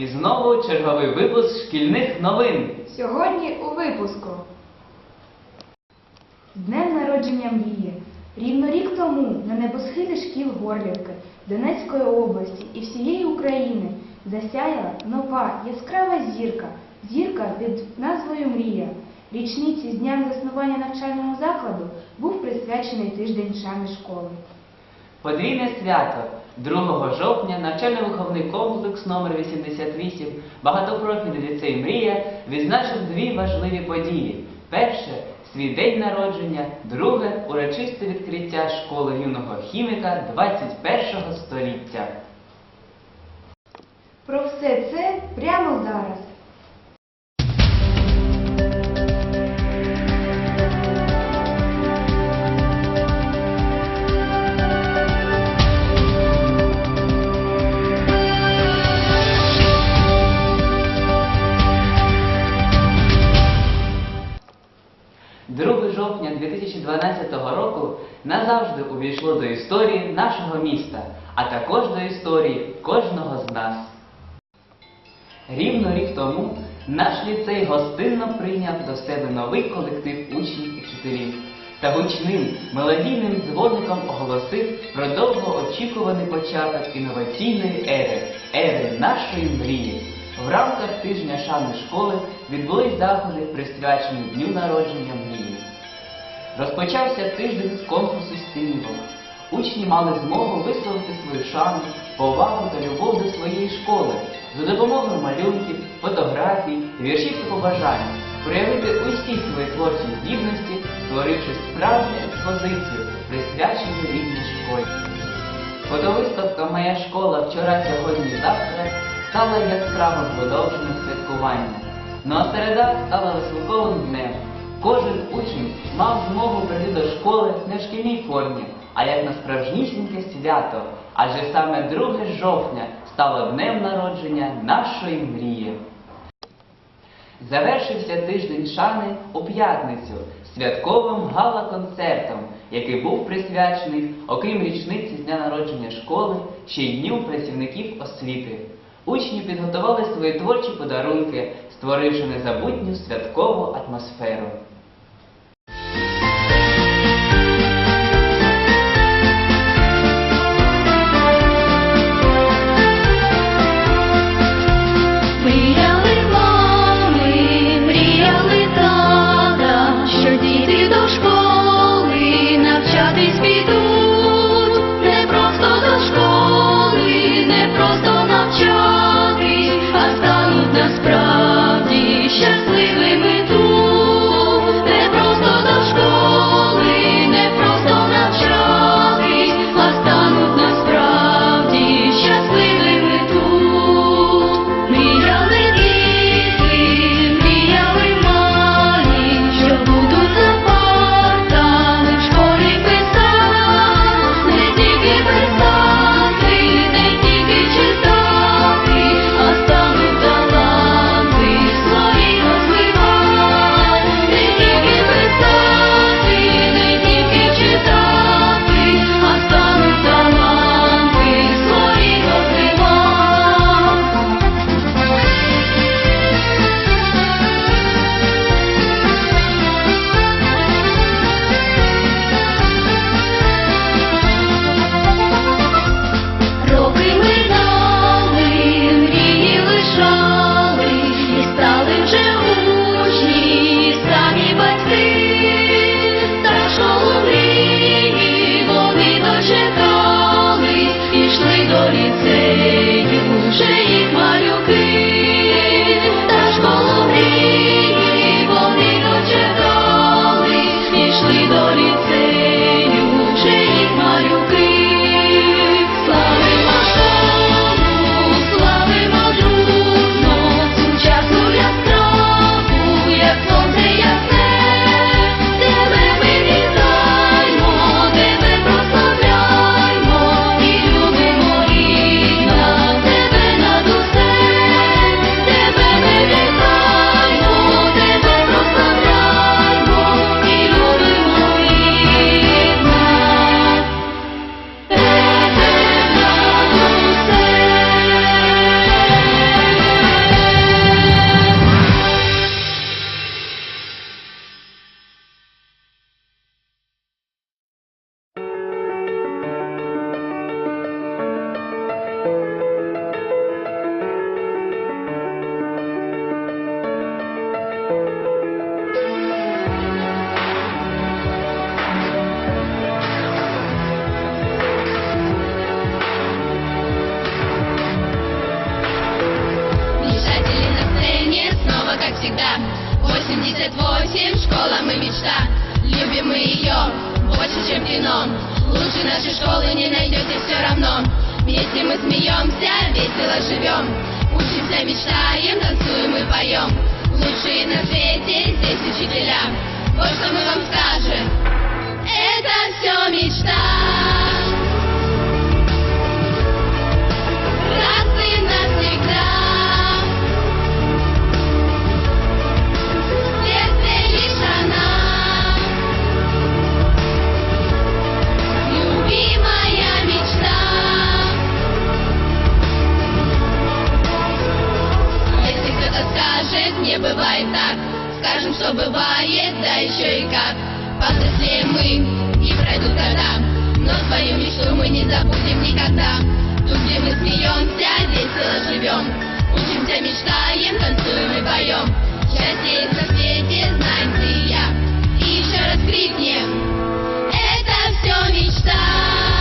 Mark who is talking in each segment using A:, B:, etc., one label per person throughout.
A: і знову черговий випуск шкільних новин.
B: Сьогодні у випуску. З Днем народження мрії. Рівно рік тому на небосхилі шкіл Горлівки, Донецької області і всієї України засяяла нова яскрава зірка, зірка під назвою Мрія. Річниці з днем заснування навчального закладу був присвячений тиждень шани школи.
A: Подвійне свято 2 жовтня навчально-виховний комплекс номер 88 багатопрофільний ліцей Мрія відзначив дві важливі події. Перше свій день народження, друге урочисте відкриття школи юного хіміка 21 століття.
B: Про все це прямо зараз.
A: – 2 жовтня 2012 року назавжди увійшло до історії нашого міста, а також до історії кожного з нас. Рівно рік тому наш ліцей гостинно прийняв до себе новий колектив учнів і вчителів та гучним мелодійним дзвоником оголосив про довгоочікуваний початок інноваційної ери, ери нашої мрії. В рамках тижня шани школи відбулись заходи, присвячені дню народження мрії. Розпочався тиждень з конкурсу стилівок. Учні мали змогу висловити свою шану, повагу та любов до своєї школи за допомогою малюнків, фотографій, віршів і побажань, проявити усі свої творчі здібності, створивши справжню експозицію, присвячену рідній школі. Фотовиставка Моя школа вчора, сьогодні, завтра стала яскравим продовженням святкування. Ну а середа стала веселковим днем. Кожен учень мав змогу прийти до школи не в шкільній формі, а як на справжнісіньке свято, адже саме 2 жовтня стало днем народження нашої мрії. Завершився тиждень шани у п'ятницю святковим гала-концертом, який був присвячений, окрім річниці з дня народження школи, ще й дню працівників освіти. Учні підготували свої творчі подарунки, створивши незабутню святкову атмосферу.
C: года 88 школа мы мечта. Любим мы ее больше, чем кино. Лучше нашей школы не найдете все равно. Вместе мы смеемся, весело живем Учимся, мечтаем, танцуем и поем Лучшие на свете здесь учителя. Вот что мы вам скажем. Это все мечта. Не бывает так. Скажем, что бывает, да еще и как. Повзрослеем мы и пройдут года Но свою мечту мы не забудем никогда. Тут, где мы смеемся, весело живем Учимся, мечтаем, танцуем и поем Счастье есть на свете, знаем ты и я. И еще раз крикнем Это все мечта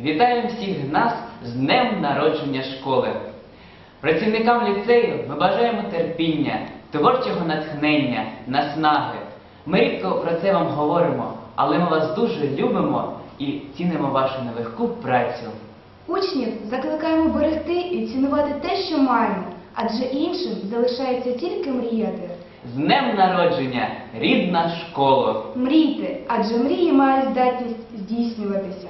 A: вітаємо всіх нас з днем народження школи. Працівникам ліцею ми бажаємо терпіння, творчого натхнення, наснаги. Ми рідко про це вам говоримо, але ми вас дуже любимо і цінимо вашу нелегку працю.
B: Учнів закликаємо берегти і цінувати те, що маємо, адже іншим залишається тільки мріяти.
A: З днем народження, рідна школа!
B: Мрійте, адже мрії мають здатність здійснюватися.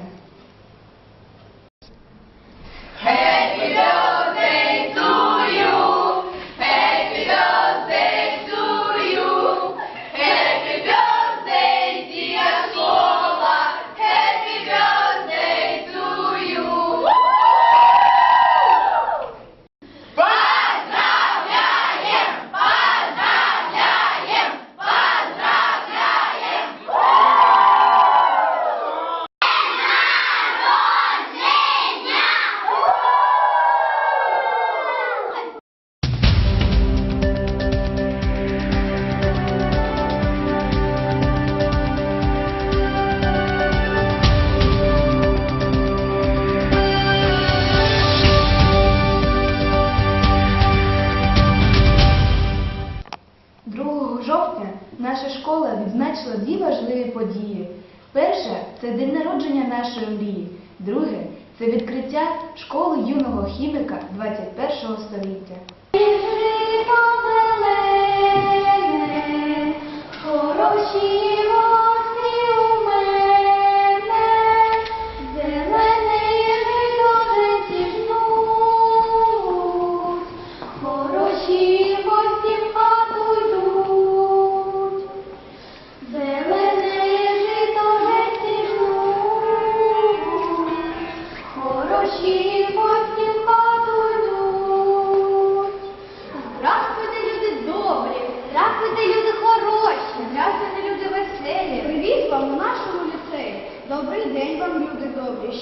B: Події. Перше це день народження нашої мрії. Друге це відкриття школи юного хіміка 21 століття.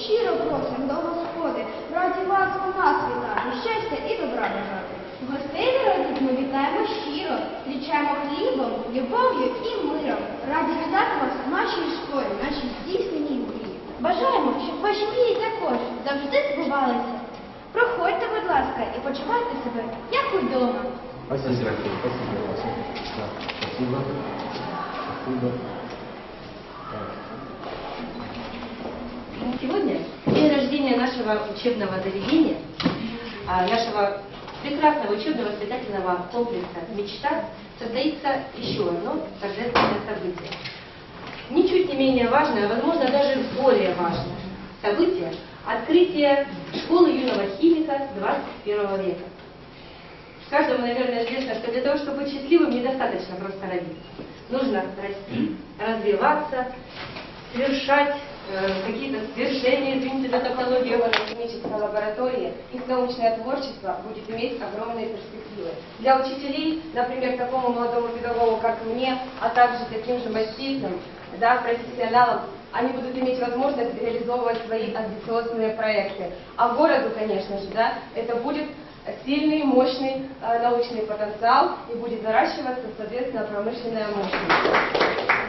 B: щиро просимо до Господи, раді вас у нас вітати, щастя і добра бажати. Гостей родить ми вітаємо щиро,
D: зустрічаємо хлібом, любов'ю і миром. Раді вітати вас в нашій школі, нашій здійсненій мрії. Бажаємо, щоб ваші мрії також завжди збувалися. Проходьте, будь ласка, і почувайте себе, як удома.
E: Спасибо, спасибо, Вася. Спасибо. Спасибо.
F: Сегодня день рождения нашего учебного заведения, а, нашего прекрасного учебно-воспитательного комплекса «Мечта» состоится еще одно торжественное событие. Ничуть не менее важное, а возможно даже более важное событие – открытие школы юного химика 21 века. Каждому, наверное, известно, что для того, чтобы быть счастливым, недостаточно просто родиться. Нужно расти, развиваться, совершать какие-то свершения, извините за технологию химической лаборатории, их научное творчество будет иметь огромные перспективы. Для учителей, например, такому молодому педагогу, как мне, а также таким же маститым, да, профессионалам, они будут иметь возможность реализовывать свои амбициозные проекты. А городу, конечно же, да, это будет сильный, мощный э, научный потенциал и будет наращиваться, соответственно, промышленная мощность.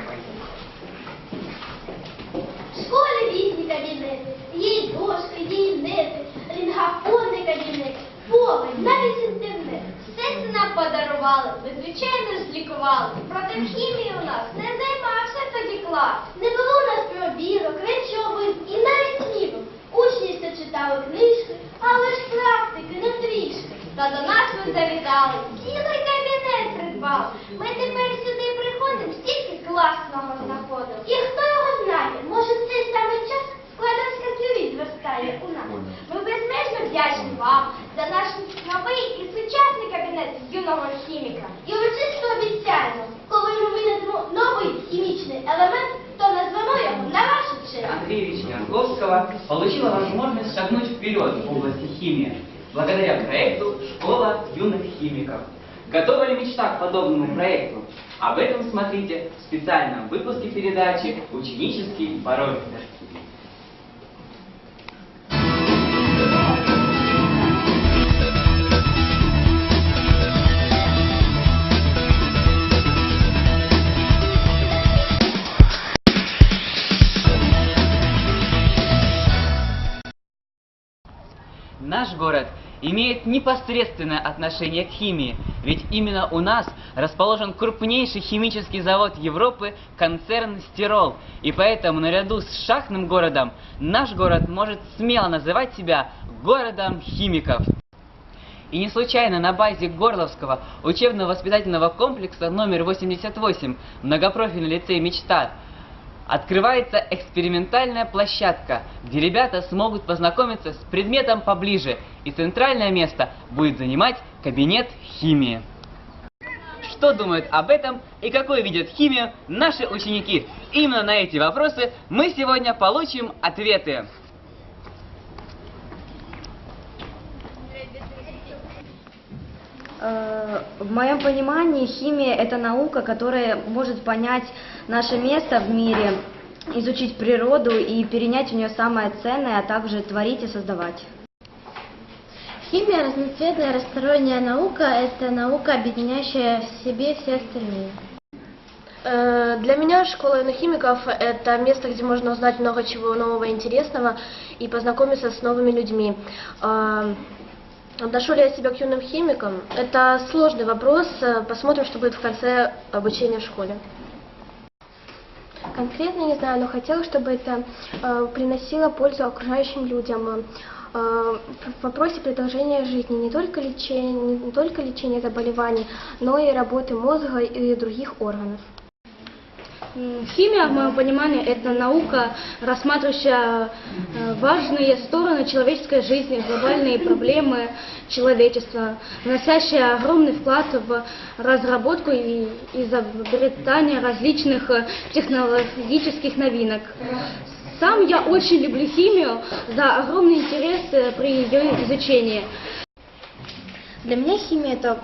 D: В школі різні кабінети. Є дошки, і нети, рінгофонний кабінет, повень, навіть інтернет. Все це нам подарували, ми звичайно ж лікували. Проте хімії у нас не займався тоді клас. Не було у нас пробірок, речовин і навіть сміток. Учні все читали книжки, але ж практики не трішки. Та до нас ви завітали, цілий кабінет придбали. Ми тепер сюди приходимо, стільки класного знаходимо. І хто може в цей самий час складовська клюві зростає у нас. Ми безмежно вдячні вам за наш новий і сучасний кабінет юного хіміка. І урочисто обіцяємо, коли ми винайдемо новий хімічний елемент, то назвемо його на вашу честь.
A: Андреевича Янковского получила возможность шагнуть вперед в области химии благодаря проекту «Школа юных химиков». Готова ли мечта к подобному проекту? Об этом смотрите в специальном выпуске передачи «Ученический пароль». Наш город имеет непосредственное отношение к химии, ведь именно у нас расположен крупнейший химический завод Европы концерн «Стирол». И поэтому наряду с шахтным городом наш город может смело называть себя городом химиков. И не случайно на базе Горловского учебно-воспитательного комплекса номер 88 многопрофильный лицей «Мечта» открывается экспериментальная площадка, где ребята смогут познакомиться с предметом поближе, и центральное место будет занимать кабинет химии. Что думают об этом и какой видят химию наши ученики? Именно на эти вопросы мы сегодня получим ответы.
G: Э, В моем понимании химия – это наука, которая может понять наше место в мире, изучить природу и перенять у нее самое ценное, а также творить и создавать.
D: Химия – разноцветная разносторонняя наука, это наука, объединяющая в себе все остальные.
H: Э, Для меня школа химиков это место, где можно узнать много чего нового и интересного и познакомиться с новыми людьми. Э, Отношу ли я себя к юным химикам? Это сложный вопрос. Посмотрим, что будет в конце обучения в школе. Конкретно не знаю, но хотела, чтобы это э, приносило пользу окружающим людям. Э, в вопросе продолжения жизни не только лечения, не только лечения заболеваний, но и работы мозга и других органов.
I: Химия, в моем понимании, это наука, рассматривающая э, важные стороны человеческой жизни, глобальные проблемы человечества, вносящая огромный вклад в разработку и изобретание различных э, технологических новинок. Сам я очень люблю химию за огромный интерес э, при ее изучении.
D: Для меня химия – это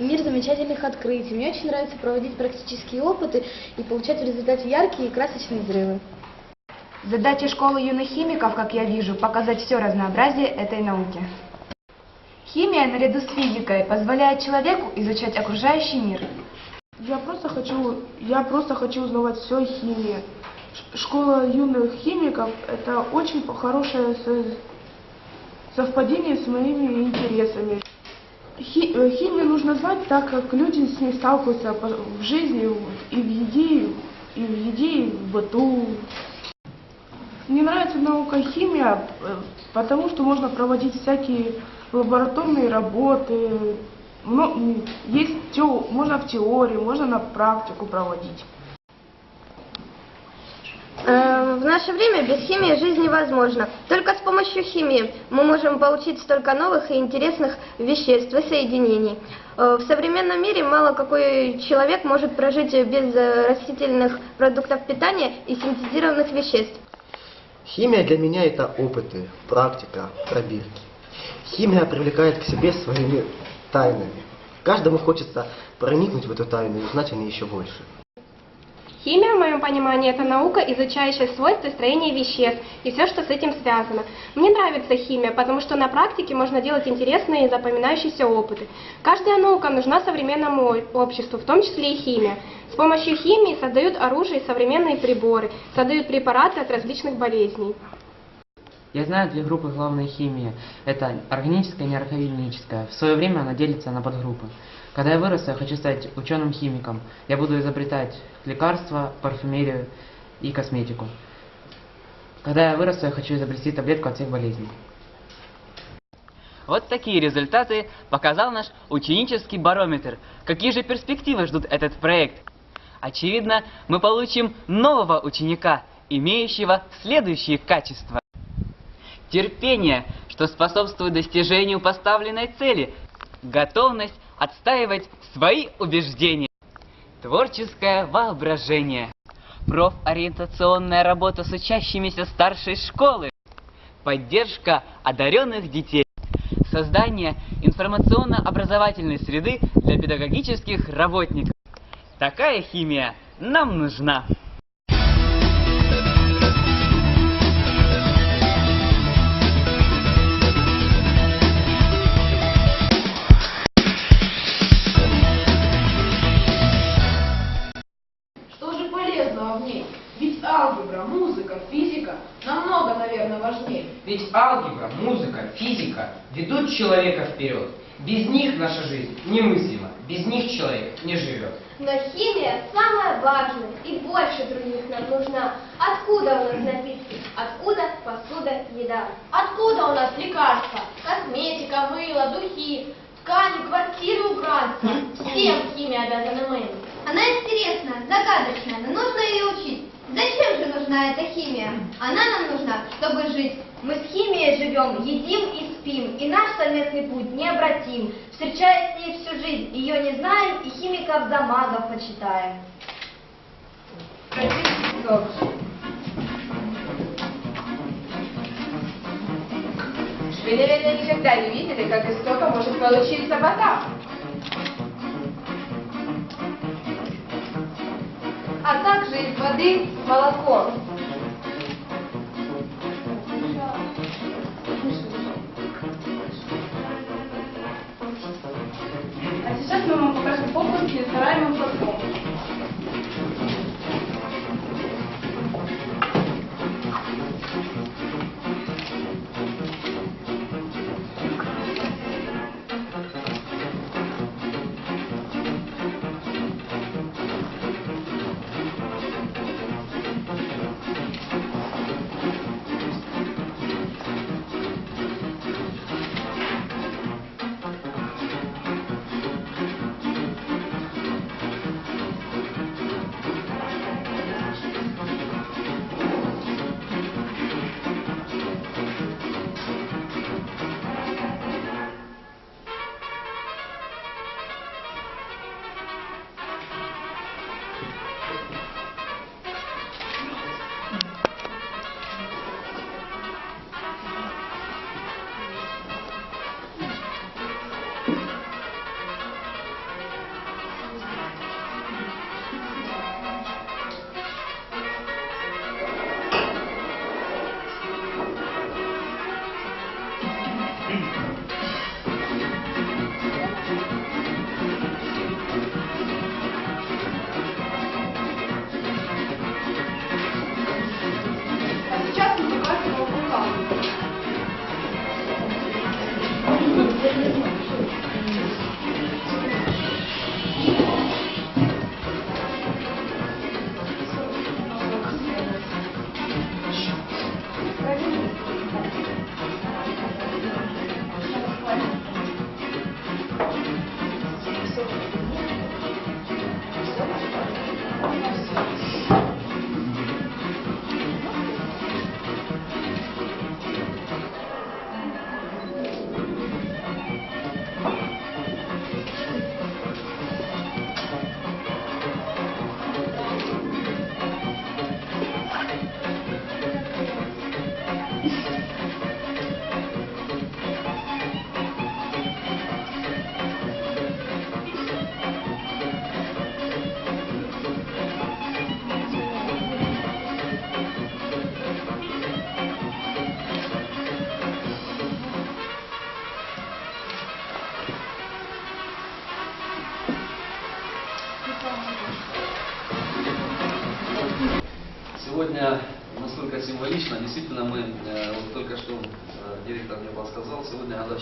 D: мир замечательных открытий. Мне очень нравится проводить практические опыты и получать в результате яркие и красочные взрывы.
B: Задача школы юных химиков, как я вижу, показать все разнообразие этой науки. Химия наряду с физикой позволяет человеку изучать окружающий мир.
J: Я просто хочу, я просто хочу узнавать все о химии. Школа юных химиков – это очень хорошее со- совпадение с моими интересами. Э, химию нужно знать, так как люди с ней сталкиваются в жизни и в еде, и в еде, и в быту. Мне нравится наука химия, э, потому что можно проводить всякие лабораторные работы. М, есть можно в теории, можно на практику проводить.
G: Э, В наше время без химии жизнь невозможна. Только с помощью химии мы можем получить столько новых и интересных веществ и соединений. Э, В современном мире мало какой человек может прожить без растительных продуктов питания и синтезированных веществ.
E: Химия для меня это опыты, практика, пробирки. Химия привлекает к себе своими тайнами. Каждому хочется проникнуть в эту тайну и узнать о ней еще больше.
K: Химия, в моем понимании, это наука, изучающая свойства и строение веществ и все, что с этим связано. Мне нравится химия, потому что на практике можно делать интересные и запоминающиеся опыты. Каждая наука нужна современному обществу, в том числе и химия. С помощью химии создают оружие и современные приборы, создают препараты от различных болезней.
A: Я знаю две группы главной химии. Это органическая и неорганическая. В свое время она делится на подгруппы. Когда я вырасту, я хочу стать ученым-химиком. Я буду изобретать лекарства, парфюмерию и косметику. Когда я вырасту, я хочу изобрести таблетку от всех болезней. Вот такие результаты показал наш ученический барометр. Какие же перспективы ждут этот проект? Очевидно, мы получим нового ученика, имеющего следующие качества. Терпение, что способствует достижению поставленной цели. Готовность отстаивать свои убеждения. Творческое воображение. Профориентационная работа с учащимися старшей школы. Поддержка одаренных детей. Создание информационно-образовательной среды для педагогических работников. Такая химия нам нужна.
L: Ведут человека вперед. Без них наша жизнь немыслима. Без них человек не живет.
D: Но химия самая важная и больше других нам нужна. Откуда у нас напитки? Откуда посуда, еда? Откуда у нас лекарства? Косметика, мыло, духи, ткани, квартиры, убранство. Всем химия обязана мы. Она интересна, загадочная, но нужно ее учить. Зачем же нужна эта химия? Она нам нужна, чтобы жить. Мы с химией живем, едим и спим, и наш совместный путь необратим. Встречаясь с ней всю жизнь, ее не знаем, и химиков за магов почитаем.
M: Вы, наверное, никогда не видели, как из сока может получиться вода. А также из воды молоко.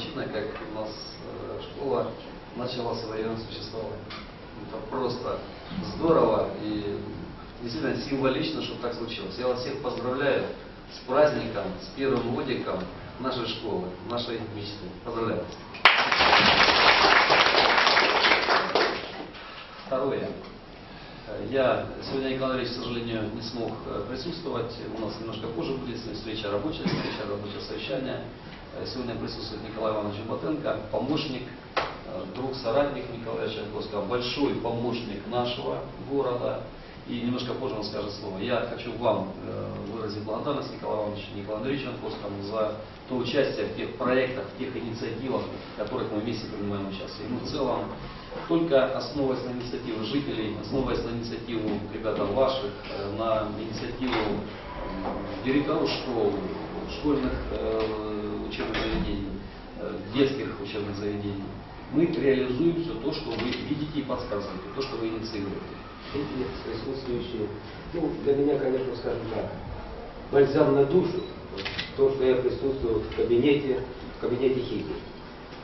N: Годовщина, как у нас э, школа начала свое существование. Это просто здорово и действительно символично, что так случилось. Я вас всех поздравляю с праздником, с первым годиком нашей школы, нашей мечты. Поздравляю. Второе. Э, Я сегодня, Николай Андреевич, к сожалению, не смог э, присутствовать. У нас немножко позже будет встреча рабочая, встреча рабочее совещание. Э, Сегодня присутствует Николай Иванович Батенко, помощник, э, друг, соратник Николая Чайковского, большой помощник нашего города. И немножко позже он скажет слово. Я хочу вам э, выразить благодарность Николаю Ивановичу Николаю Андреевичу Янковскому за то участие в тех проектах, в тех инициативах, в которых мы вместе принимаем участие. И мы в целом только основываясь на инициативу жителей, основываясь на инициативу ребята ваших, на инициативу директоров школ, школьных учебных заведений, э, детских учебных заведений, мы реализуем все то, что вы видите и подсказываете, то, что вы инициируете.
O: Эти присутствующие, ну, для меня, конечно, скажем так, бальзам на душу, то, что я присутствую в кабинете, в кабинете химии.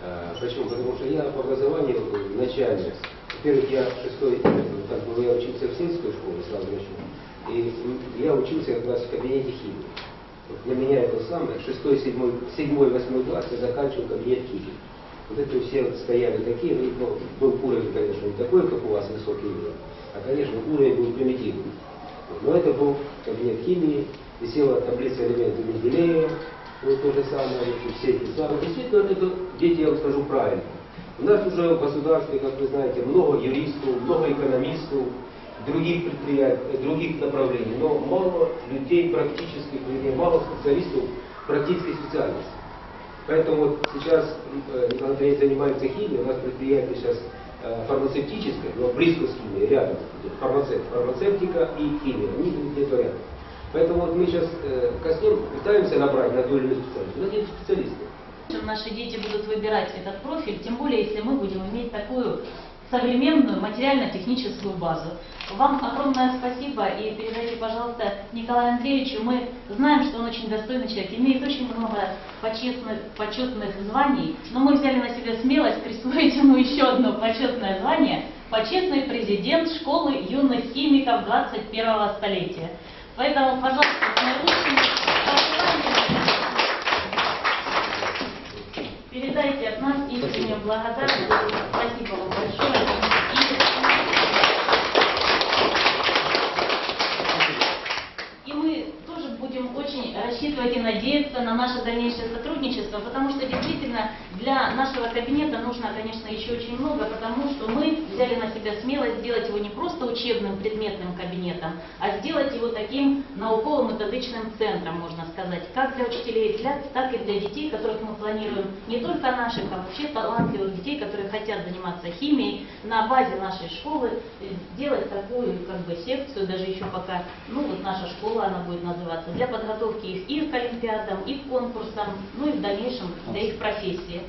O: А, почему? Потому что я по образованию начальник. Во-первых, я шестой, как бы я учился в сельской школе, сразу начну. И я учился как раз в кабинете химии. Для меня это самое, шестой, седьмой, седьмой, восьмой класс я заканчивал кабинет химии. Вот это все стояли такие, ну, был уровень, конечно, не такой, как у вас высокий уровень, а, конечно, уровень был примитивный. Но это был кабинет химии, висела таблица элементов Менделеева, вот то же самое, все эти самые. Действительно, это дети, я вам скажу правильно. У нас уже в государстве, как вы знаете, много юристов, много экономистов, других предприятий, других направлений, но мало людей практических, людей, мало специалистов практической специальности. Поэтому вот сейчас э, Николай Андреевич занимается химией, у нас предприятие сейчас э, фармацевтическое, но близко с химией, рядом. Фармацевт, фармацевтика и химия, они где-то рядом. Поэтому вот мы сейчас э, коснем, пытаемся набрать на ту или иную специальность. Нас нет специалистов.
P: Наши дети будут выбирать этот профиль, тем более, если мы будем иметь такую современную материально-техническую базу. Вам огромное спасибо и передайте, пожалуйста, Николаю Андреевичу. Мы знаем, что он очень достойный человек, имеет очень много почетных, почетных званий, но мы взяли на себя смелость присвоить ему еще одно почетное звание – почетный президент школы юных химиков 21 столетия. Поэтому, пожалуйста, с наилучшими передайте от нас искреннюю благодарность. Спасибо вам большое. И, и мы тоже будем и надеяться на наше дальнейшее сотрудничество, потому что действительно для нашего кабинета нужно, конечно, еще очень много, потому что мы взяли на себя смелость сделать его не просто учебным предметным кабинетом, а сделать его таким науково-методичным центром, можно сказать, как для учителей, так и для детей, которых мы планируем, не только наших, а вообще талантливых детей, которые хотят заниматься химией, на базе нашей школы э, сделать такую как бы секцию, даже еще пока, ну вот наша школа она будет называться, для подготовки их и к олимпиадам, и к конкурсам, ну и в дальнейшем для их профессии.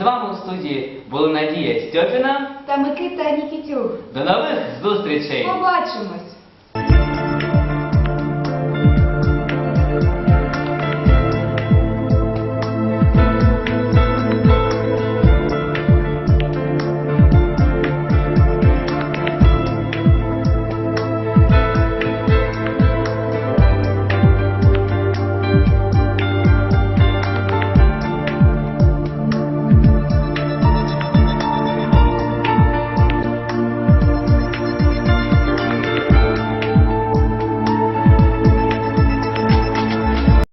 A: З вами у студії були Надія Стьопіна.
B: Та Микита Нікітюк.
A: До нових зустрічей!
B: Побачимось!